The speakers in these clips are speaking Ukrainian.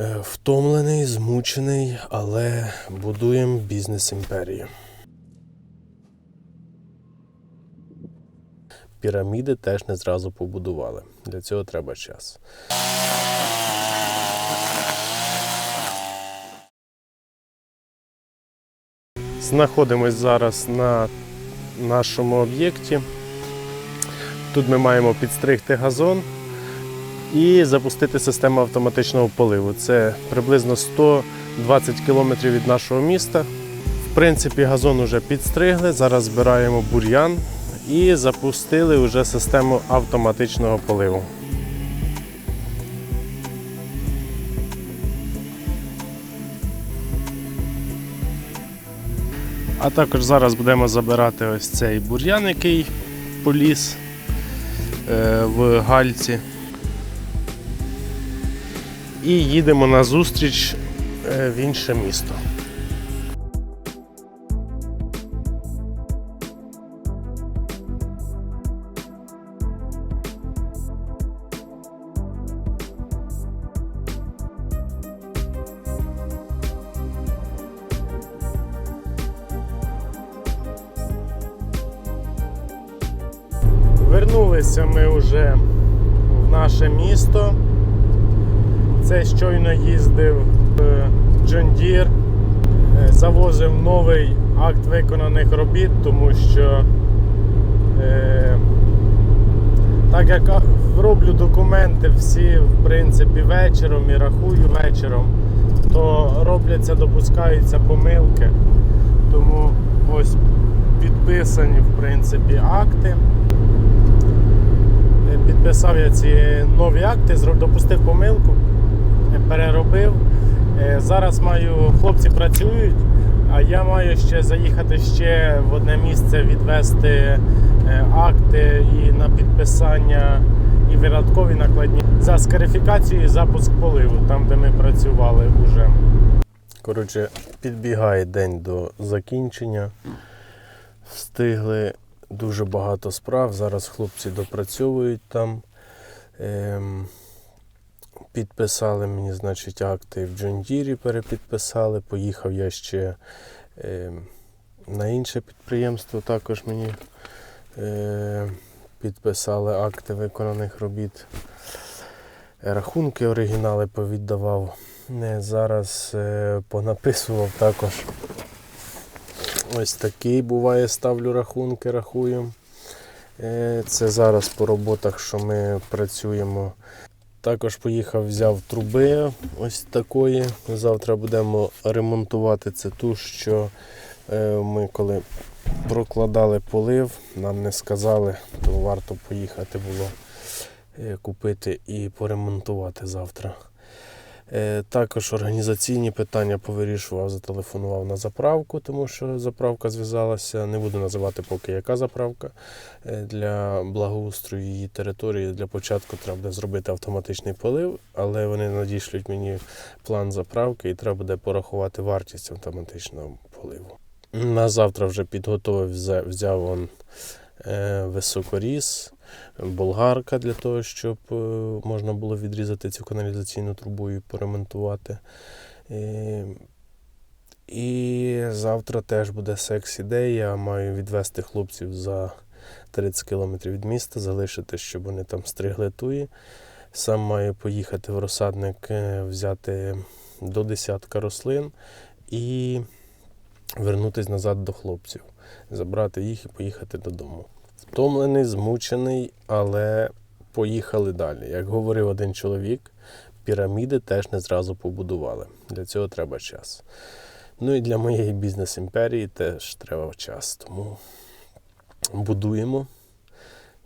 Е, Втомлений, змучений, але будуємо бізнес імперію. Піраміди теж не зразу побудували. Для цього треба час. Знаходимось зараз на нашому об'єкті. Тут ми маємо підстригти газон і запустити систему автоматичного поливу. Це приблизно 120 кілометрів від нашого міста. В принципі, газон вже підстригли. Зараз збираємо бур'ян і запустили вже систему автоматичного поливу. А також зараз будемо забирати ось цей бур'ян, який поліз е, в гальці. І їдемо на зустріч е, в інше місто. Вернулися ми вже в наше місто. Це щойно їздив е, John Deere, е, завозив новий акт виконаних робіт, тому що е, так як роблю документи всі в принципі вечором і рахую вечором, то робляться, допускаються помилки. Тому ось підписані в принципі акти. Е, Підписав я ці нові акти, допустив помилку, е, переробив. Е, Зараз маю, хлопці працюють, а я маю ще заїхати ще в одне місце, відвести е, акти і на підписання і вирядкові накладні за скарифікацію і запуск поливу, там де ми працювали вже. Коротше, підбігає день до закінчення. Встигли дуже багато справ. Зараз хлопці допрацьовують там. Ем, підписали мені, значить, акти в Джондірі перепідписали. Поїхав я ще ем, на інше підприємство. Також мені е, підписали акти виконаних робіт. Рахунки оригінали повіддавав. Не, зараз е, понаписував також. Ось такий буває, ставлю рахунки, рахую. Е, Це зараз по роботах, що ми працюємо. Також поїхав, взяв труби ось такої. Завтра будемо ремонтувати це ту, що е, ми коли прокладали полив, нам не сказали, то варто поїхати було е, купити і поремонтувати завтра. Е, Також організаційні питання повирішував, зателефонував на заправку, тому що заправка зв'язалася. Не буду називати поки яка заправка. Е, Для благоустрою її території для початку треба буде зробити автоматичний полив, але вони надішлють мені план заправки і треба буде порахувати вартість автоматичного поливу. На завтра вже підготовив, взя- взяв он, е, високоріз, болгарка для того, щоб е, можна було відрізати цю каналізаційну трубу і поремонтувати. Е, І завтра теж буде секс-ідея. Маю відвести хлопців за 30 кілометрів від міста, залишити, щоб вони там стригли туї. Сам маю поїхати в розсадник, е, взяти до десятка рослин і вернутися назад до хлопців, забрати їх і поїхати додому. Втомлений, змучений, але поїхали далі. Як говорив один чоловік, піраміди теж не зразу побудували. Для цього треба час. Ну і для моєї бізнес-імперії теж треба час. Тому будуємо,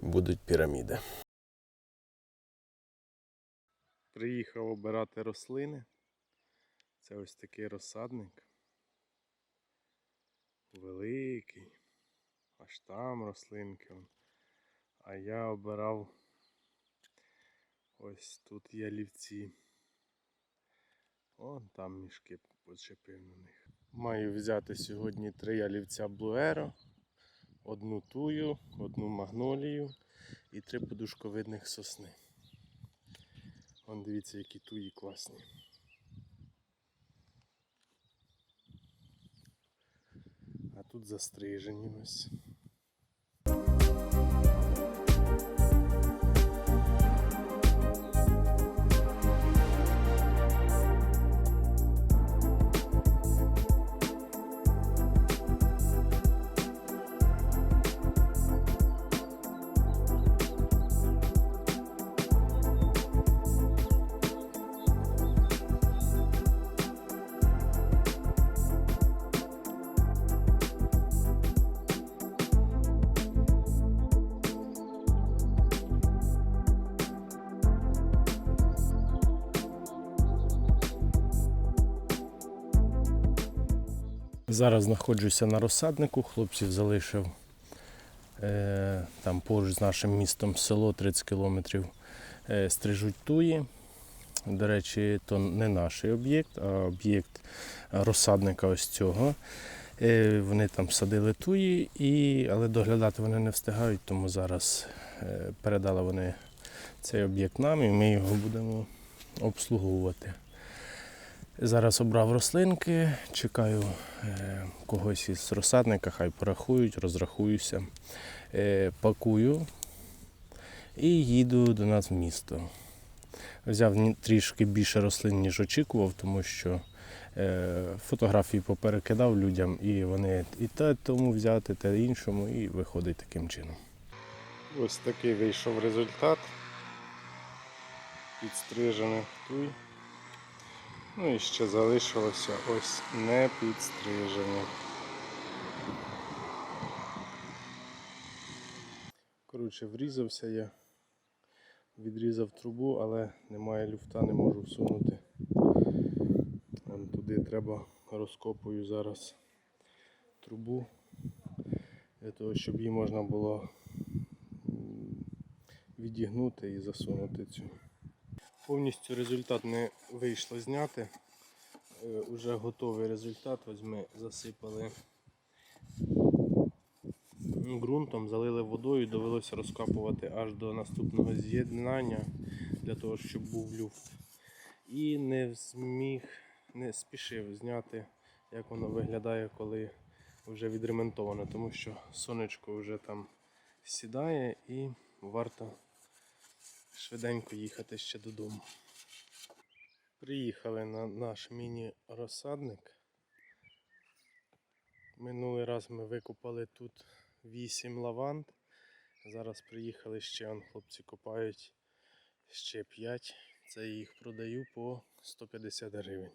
будуть піраміди. Приїхав обирати рослини. Це ось такий розсадник. Великий аж там рослинки. А я обирав ось тут є О там мішки почепив на них. Маю взяти сьогодні три олівця блуеро, одну тую, одну магнолію і три подушковидних сосни. Вон дивіться, які туї класні. А тут застрижені ось. Зараз знаходжуся на розсаднику, хлопців залишив е, там поруч з нашим містом село 30 кілометрів. Е, стрижуть туї. До речі, то не наш об'єкт, а об'єкт розсадника ось цього. Е, вони там садили туї, і, але доглядати вони не встигають, тому зараз е, передали вони цей об'єкт нам і ми його будемо обслуговувати. Зараз обрав рослинки, чекаю е, когось із розсадника, хай порахують, розрахуюся, е, пакую і їду до нас в місто. Взяв трішки більше рослин, ніж очікував, тому що е, фотографії поперекидав людям, і вони і те тому взяти, те іншому, і виходить таким чином. Ось такий вийшов результат. Підстрижених туй. Ну і ще залишилося ось не підстрижені. Коротше, врізався я, відрізав трубу, але немає люфта, не можу всунути. Вон туди треба розкопую зараз трубу для того, щоб її можна було відігнути і засунути цю. Повністю результат не вийшло зняти. Е, Уже готовий результат. Ось ми засипали ґрунтом, залили водою, довелося розкапувати аж до наступного з'єднання для того, щоб був люфт. І не зміг, не спішив зняти, як воно виглядає, коли вже відремонтовано, тому що сонечко вже там сідає і варто швиденько їхати ще додому. Приїхали на наш міні-розсадник. Минулий раз ми викопали тут 8 лаванд. Зараз приїхали ще, он хлопці копають ще 5. Це я їх продаю по 150 гривень.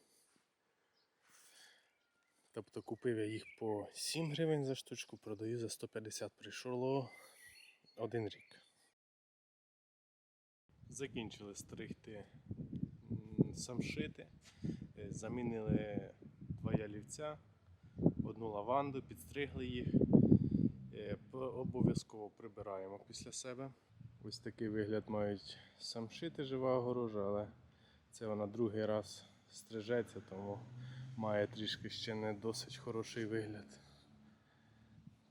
Тобто купив я їх по 7 гривень за штучку, продаю за 150. Прийшло один рік. Закінчили стригти самшити, Е, замінили два ялівця, одну лаванду, підстригли їх. Е, Обов'язково прибираємо після себе. Ось такий вигляд мають самшити жива огорожа, але це вона другий раз стрижеться, тому має трішки ще не досить хороший вигляд.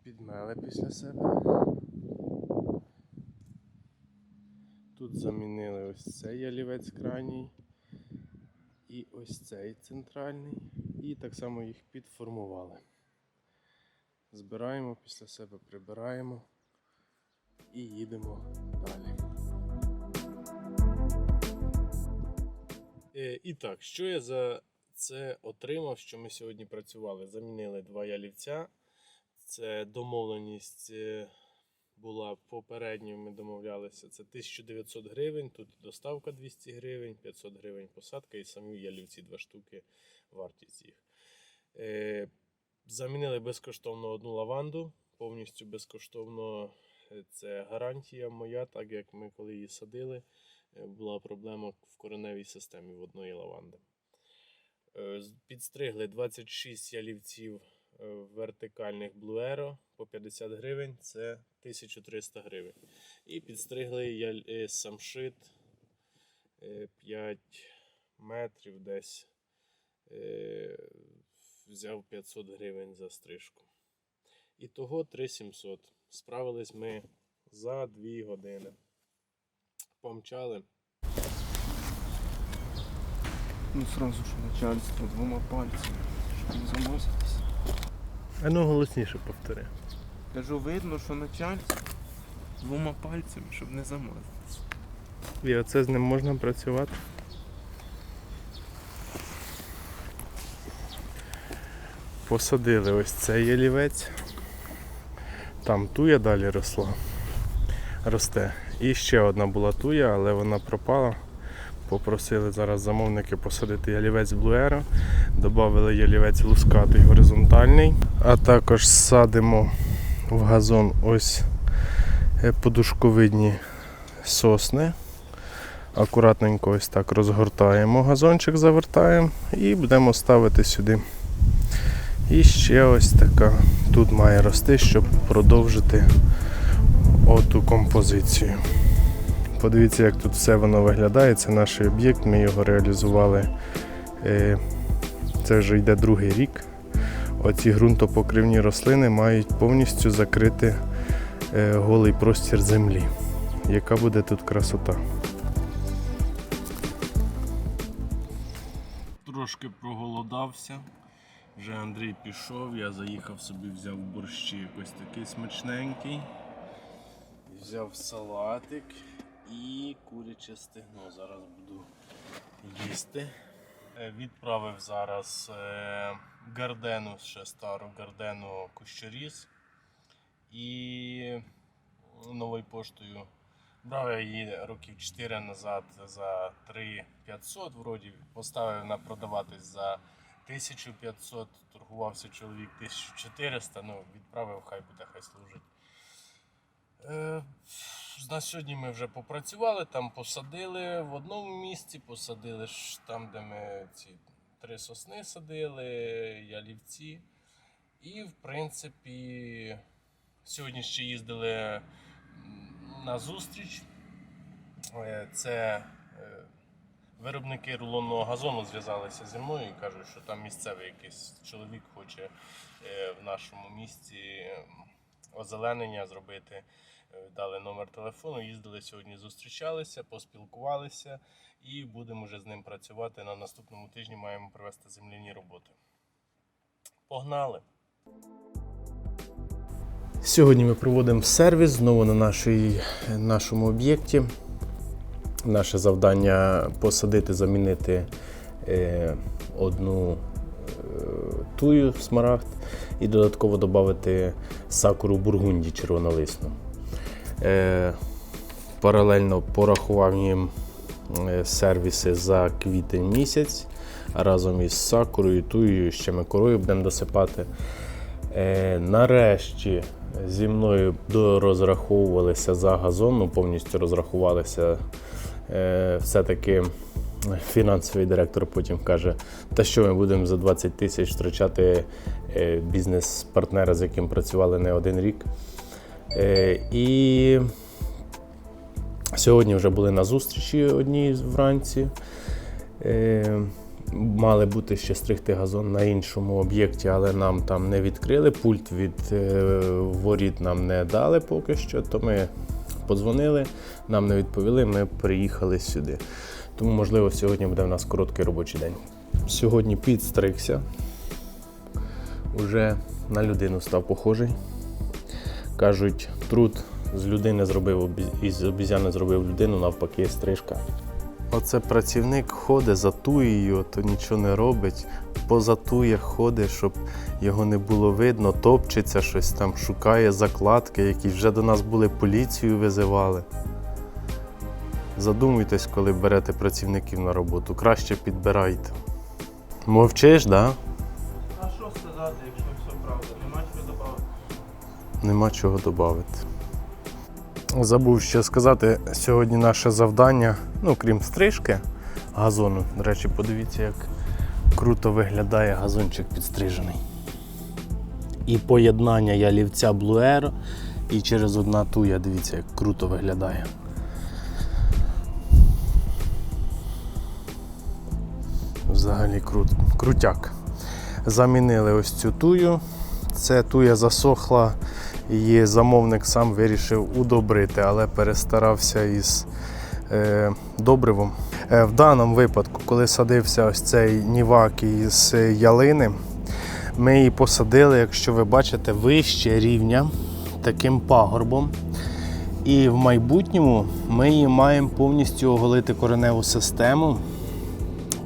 Підмели після себе. Тут замінили ось цей ялівець крайній і ось цей центральний. І так само їх підформували. Збираємо після себе, прибираємо і їдемо далі. Е, і так, що я за це отримав, що ми сьогодні працювали? Замінили два ялівця. Це домовленість е, була попередньо, ми домовлялися. Це 1900 гривень, тут доставка 200 гривень, 500 гривень посадка і самі ялівці два штуки, вартість їх. Е, Замінили безкоштовно одну лаванду, повністю безкоштовно. Е, Це гарантія моя, так як ми коли її садили, е, була проблема в кореневій системі в одної лаванди. Е, Підстригли 26 ялівців вертикальних блуеро по 50 гривень, це 1300 гривень. І підстригли яль- е, самшит е, 5 метрів десь. Е, Взяв 500 гривень за стрижку. І того 3700. Справились ми за 2 години. Помчали. Ну сразу же начальство двумя пальцами, чтобы не замазались. А ну голосніше повтори. Кажу, видно, що начальство двома пальцями, щоб не замазати. І оце з ним можна працювати. Посадили ось цей ялівець. Там туя далі росла. Росте. І ще одна була туя, але вона пропала. Попросили зараз замовники посадити ялівець блуера. Добавили ялівець лускатий горизонтальний. А також садимо в газон ось е, подушковидні сосни. Акуратненько ось так розгортаємо газончик, завертаємо і будемо ставити сюди. І ще ось така тут має рости, щоб продовжити оту композицію. Подивіться, як тут все воно виглядає. Це наш об'єкт, ми його реалізували. е, Це вже йде другий рік. Оці ґрунтопокривні рослини мають повністю закрити е, голий простір землі. Яка буде тут красота? Трошки проголодався. Вже Андрій пішов, я заїхав собі, взяв борщі якось такий смачненький. Взяв салатик і куряче стегно. Зараз буду їсти. Е, Відправив зараз е, гардену, ще стару гардену кущоріз. І новою поштою Брав я її років 4 назад за 3500, вроді поставив на продаватись за 1500, торгувався чоловік 1400, ну відправив, хай буде, хай служить. На сьогодні ми вже попрацювали, там посадили в одному місці, посадили ж там, де ми ці три сосни садили, ялівці. І, в принципі, сьогодні ще їздили на зустріч. Е, Це е, виробники рулонного газону зв'язалися зі мною і кажуть, що там місцевий якийсь чоловік хоче е, в нашому місті озеленення зробити. Е, Дали номер телефону, їздили сьогодні, зустрічалися, поспілкувалися і будемо вже з ним працювати. На наступному тижні маємо провести земляні роботи. Погнали! Сьогодні ми проводимо сервіс знову на нашій, нашому об'єкті. Наше завдання посадити, замінити е, одну е, тую смарагд і додатково додати сакуру бургунді червонолисну. Е, паралельно порахував їм е, сервіси за квітень місяць разом із сакурою, туєю, ще ми корою будемо досипати. Е, нарешті зі мною дорозраховувалися за газон, ну повністю розрахувалися. Все-таки фінансовий директор потім каже, та що ми будемо за 20 тисяч втрачати бізнес-партнера, з яким працювали не один рік. Е, і сьогодні вже були на зустрічі одній вранці. Е, Мали бути ще стригти газон на іншому об'єкті, але нам там не відкрили. Пульт від е, воріт нам не дали поки що, то ми подзвонили, нам не відповіли, ми приїхали сюди. Тому, можливо, сьогодні буде в нас короткий робочий день. Сьогодні підстригся. Уже на людину став похожий. Кажуть, труд з людини зробив із обізяни зробив людину, навпаки, стрижка. Оце працівник ходить за туєю, то нічого не робить. Поза туєх ходить, щоб його не було видно, топчеться щось там, шукає закладки, які вже до нас були поліцію визивали. Задумуйтесь, коли берете працівників на роботу. Краще підбирайте. Мовчиш, так? Да? Нема чого додати. Забув ще сказати, сьогодні наше завдання, ну крім стрижки газону. До речі, подивіться, як круто виглядає газончик підстрижений. І поєднання ялівця Блуеро і через одна туя, дивіться, як круто виглядає. Взагалі крут, крутяк. Замінили ось цю тую. Це туя засохла, її замовник сам вирішив удобрити, але перестарався із е, добривом. Е, в даному випадку, коли садився ось цей нівак із ялини, Ми її посадили, якщо ви бачите, вище рівня таким пагорбом. І в майбутньому ми її маємо повністю оголити кореневу систему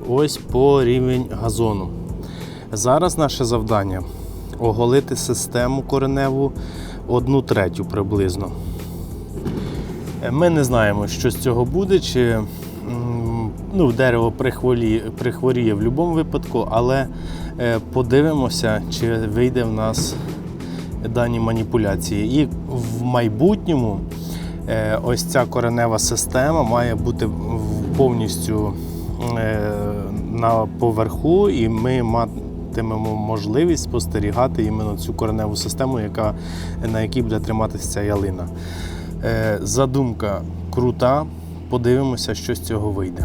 ось по рівень газону. Зараз наше завдання оголити систему кореневу одну третю приблизно. Е, Ми не знаємо, що з цього буде, чи ну, дерево прихворіє, прихворіє в будь-якому випадку, але е, подивимося, чи вийде в нас дані маніпуляції. І в майбутньому е, ось ця коренева система має бути повністю на поверху, і ми матимемо можливість спостерігати іменно цю кореневу систему, яка, на якій буде триматися ця ялина. Е, Задумка крута. Подивимося, що з цього вийде.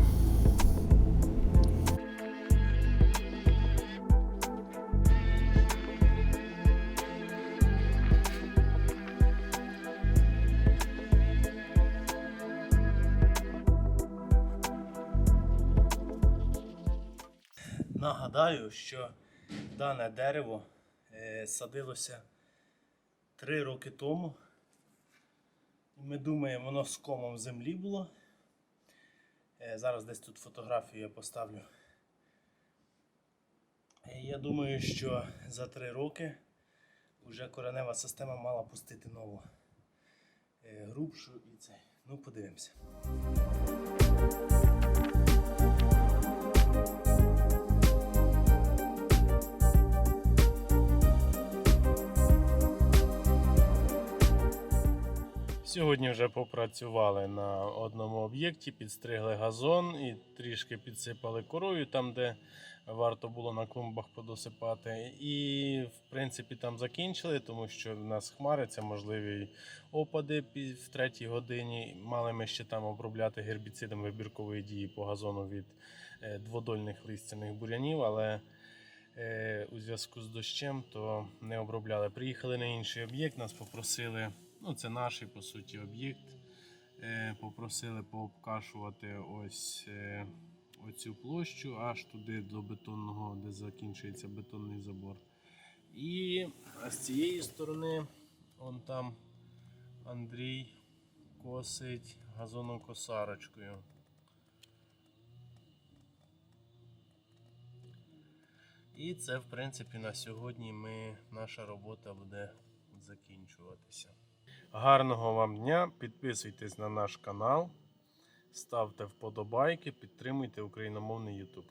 Нагадаю, що дане дерево е, садилося три роки тому. Ми думаємо, воно з комом землі було. Е, Зараз десь тут фотографію я поставлю. Е, Я думаю, що за три роки вже коренева система мала пустити нову грубшу і це. Ну, подивимося. Сьогодні вже попрацювали на одному об'єкті, підстригли газон і трішки підсипали корою там, де варто було на клумбах подосипати. І в принципі там закінчили, тому що в нас хмариться, можливі опади в третій годині. Мали ми ще там обробляти гербіцидом вибіркової дії по газону від е, дводольних листяних бурянів, але е, у зв'язку з дощем то не обробляли. Приїхали на інший об'єкт, нас попросили. Ну, це наш по суті об'єкт. Е, попросили пообкашувати ось е, оцю площу аж туди до бетонного, де закінчується бетонний забор. І з цієї сторони, он там Андрій косить газонокосарочкою. І це, в принципі, на сьогодні ми, наша робота буде закінчуватися. Гарного вам дня! Підписуйтесь на наш канал, ставте вподобайки, підтримуйте україномовний YouTube.